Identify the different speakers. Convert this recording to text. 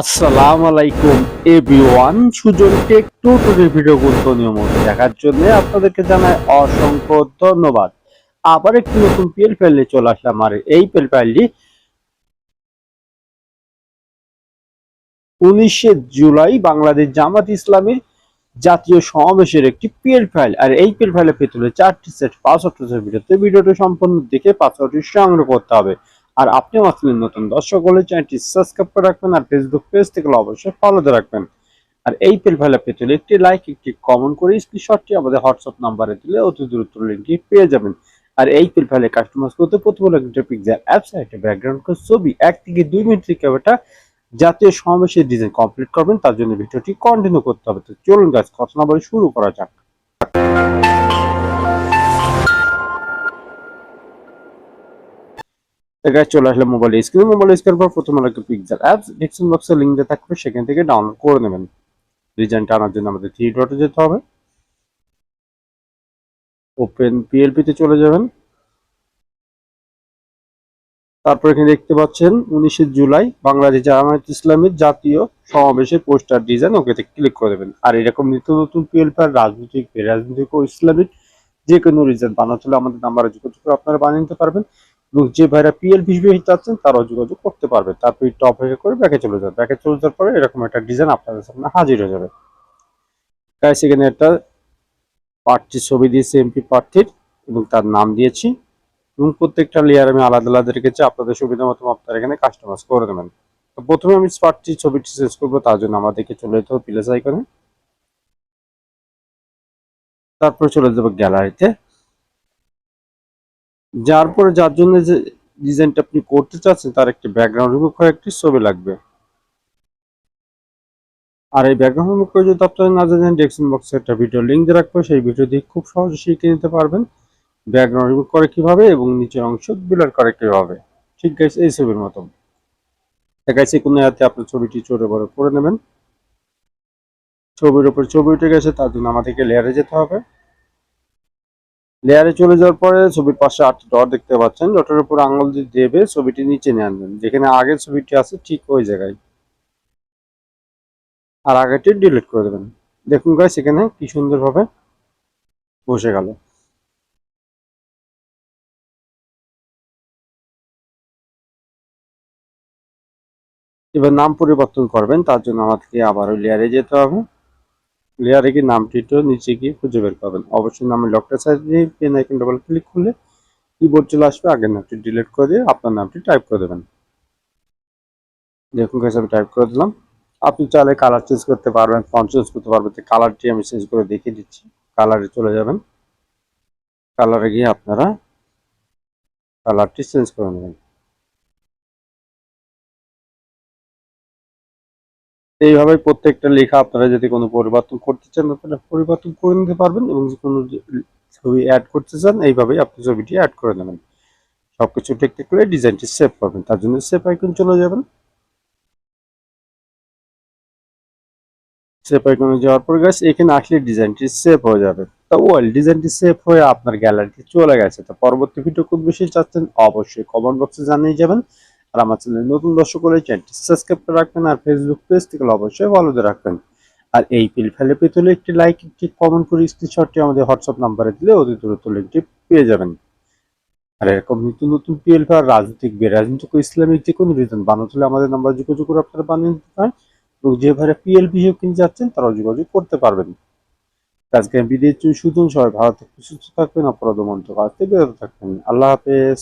Speaker 1: আসসালামু আলাইকুম everyone Sujan tech টুটুরের ভিডিও গুরুত্বনীয় দেখার জন্য আপনাদেরকে জানাই অসংখ্য ধন্যবাদ। আবার একটি নতুন পিএল ফাইলে চলে আসলাম, আর এই পিএল ফাইলটি উনিশে জুলাই বাংলাদেশ জামাত ইসলামী জাতীয় সমাবেশের একটি পিএল ফাইল আর এই পিএল ফাইলে পেতে চারটি সেট পাসওয়ার্ড ভিডিওতে ভিডিওটি সম্পূর্ণ দেখে পাসওয়ার্ডটি সংগ্রহ করতে হবে। আর আপনি আসলেন নতুন দর্শক হলে চ্যানেলটি সাবস্ক্রাইব করে রাখবেন আর ফেসবুক পেজ থেকে অবশ্যই ফলোতে রাখবেন। আর এই পেল ফেলা পেতে হলে একটি লাইক একটি কমেন্ট করে স্ক্রিনশটটি আমাদের হোয়াটসঅ্যাপ নাম্বারে দিলে অতি দ্রুত লিঙ্কটি পেয়ে যাবেন। আর এই পেল ফেলে কাস্টমাইজ করতে প্রথমে লাগবে পিকজার অ্যাপস একটা ব্যাকগ্রাউন্ড ছবি। এক থেকে দুই মিনিট একটা জাতীয় সমাবেশের ডিজাইন কমপ্লিট করবেন, তার জন্য ভিডিওটি কন্টিনিউ করতে হবে। তো চলুন গাছ কথা না বলে শুরু করা যাক। এখানে চলে আসলে মোবাইল স্ক্রিন মোবাইল স্ক্রিন পর প্রথমে লাগবে পিকজার অ্যাপস ডিসক্রিপশন বক্সে লিঙ্ক দেওয়া থাকবে, সেখান থেকে ডাউনলোড করে নেবেন। ডিজাইনটা আনার জন্য আমাদের থ্রি ডটে যেতে হবে। ওপেন পিএলপিতে চলে যাবেন। তারপর এখানে দেখতে পাচ্ছেন, উনিশে জুলাই, বাংলাদেশ জামায়াত ইসলামের জাতীয় সমাবেশের পোস্টার ডিজাইন ওকেতে ক্লিক করে দেবেন। আর এরকম নিত্য নতুন পিএলপি আর রাজনৈতিক রাজনৈতিক ও ইসলামিক যে কোনো রিজন বানাতে হলে আমাদের নাম্বারে যোগাযোগ করে আপনারা বানিয়ে নিতে পারবেন। এবং যে ভাইরা পিএল ভিসবি চাচ্ছেন, তারাও যোগাযোগ করতে পারবে। তারপর টপ হয়ে করে ব্যাকে চলে যাবে। ব্যাকে চলে যাওয়ার পরে এরকম একটা ডিজাইন আপনাদের সামনে হাজির হয়ে যাবে। গাইস এখানে একটা প্রার্থীর ছবি দিয়েছি এমপি প্রার্থীর এবং তার নাম দিয়েছি। এবং প্রত্যেকটা লেয়ার আমি আলাদা আলাদা রেখেছি। আপনাদের সুবিধা মতো আপনারা এখানে কাস্টমাইজ করে দেবেন। তো প্রথমে আমি প্রার্থীর ছবিটি চেঞ্জ করব, তার জন্য আমাদেরকে চলে যেতে হবে প্লেস আইকনে তারপর চলে যাব গ্যালারিতে যার পরে যার জন্য যে ডিজাইনটা আপনি করতে চাচ্ছেন, তার একটি ব্যাকগ্রাউন্ড রিমুভ করে একটি ছবি লাগবে। আর এই ব্যাকগ্রাউন্ড রিমুভ করে যদি আপনারা না জানেন ডেসক্রিপশন বক্সে একটা ভিডিও লিঙ্ক দিয়ে রাখব। সেই ভিডিও দিয়ে খুব সহজে শিখে নিতে পারবেন ব্যাকগ্রাউন্ড রিমুভ করে কীভাবে এবং নিচের অংশ বিলার করে কীভাবে। ঠিক আছে এই ছবির মতো। দেখাচ্ছি কোনো হাতে আপনার ছবিটি চোরে বড় করে নেবেন। ছবির উপর ছবি উঠে গেছে, তার জন্য আমাদেরকে লেয়ারে যেতে হবে। লেয়ারে চলে যাওয়ার পরে ছবির পাশে আটটি ডট দেখতে পাচ্ছেন। ডটের উপর আঙুল দিয়ে দেবে ছবিটি নিচে নিয়ে আনবেন। যেখানে আগের ছবিটি আছে, ঠিক ওই জায়গায়। আর আগেটি ডিলিট করে দেবেন। দেখুন গাছ সেখানে কি সুন্দরভাবে বসে গেল। এবার নাম পরিবর্তন করবেন, তার জন্য আমাদেরকে আবার ওই লেয়ারে যেতে হবে। লেয়ারে গিয়ে নামটি তো নিচে গিয়ে খুঁজে বের করবেন অবশ্যই নামের লকটা সাইড দিয়ে পেন আইকন ডবল ক্লিক করলে কিবোর্ড চলে আসবে, আগের নামটি ডিলিট করে দিয়ে আপনার নামটি টাইপ করে দেবেন। দেখুন কাছে আমি টাইপ করে দিলাম। আপনি চাইলে কালার চেঞ্জ করতে পারবেন ফন্ট চেঞ্জ করতে পারবেন। তো কালারটি আমি চেঞ্জ করে দেখিয়ে দিচ্ছি। কালারে চলে যাবেন। কালারে গিয়ে আপনারা কালারটি চেঞ্জ করে নেবেন। এইভাবে প্রত্যেকটা লেখা আপনারা যদি কোনো পরিবর্তন করতে চান, আপনারা পরিবর্তন করে নিতে পারবেন এবং কোনো ছবি অ্যাড করতে চান, এইভাবেই আপনি ছবিটি অ্যাড করে নেবেন। সব সবকিছু ঠিকঠাক করে ডিজাইনটি সেভ করবেন। তার জন্য সেভ আইকন চলে যাবেন। সেভ আইকনে যাওয়ার পর গাছ এখানে আসলে ডিজাইনটি সেভ হয়ে যাবে। তা ওয়েল ডিজাইনটি সেভ হয়ে আপনার গ্যালারিতে চলে গেছে। তো পরবর্তী ভিডিও খুব বেশি চাচ্ছেন, অবশ্যই কমেন্ট বক্সে জানিয়ে যাবেন। আর আমার চ্যানেল নতুন দর্শক হলে চ্যানেলটি সাবস্ক্রাইব করে রাখবেন আর ফেসবুক পেজ থেকে অবশ্যই ফলো দিয়ে রাখবেন। আর এই পিল ফেলে পেতে হলে একটি লাইক একটি কমেন্ট করে স্ক্রিনশটটি আমাদের হোয়াটসঅ্যাপ নাম্বারে দিলে অতি দ্রুত লিঙ্কটি পেয়ে যাবেন। আর এরকম নতুন নতুন পিএল আর রাজনৈতিক বেরাজনৈতিক ইসলামিক যে কোনো রিজন বানাতে হলে আমাদের নাম্বার যোগাযোগ করে আপনারা বানিয়ে নিতে পারেন এবং যে ভাইরা পিএল হিসেবে কিনে যাচ্ছেন তারাও যোগাযোগ করতে পারবেন। আজকে আমি বিদেশ সুদন সবাই থাকবেন, সুস্থ থাকবেন, অপরাধ মন্ত্র কাজ থেকে বিরত থাকবেন। আল্লাহ হাফেজ।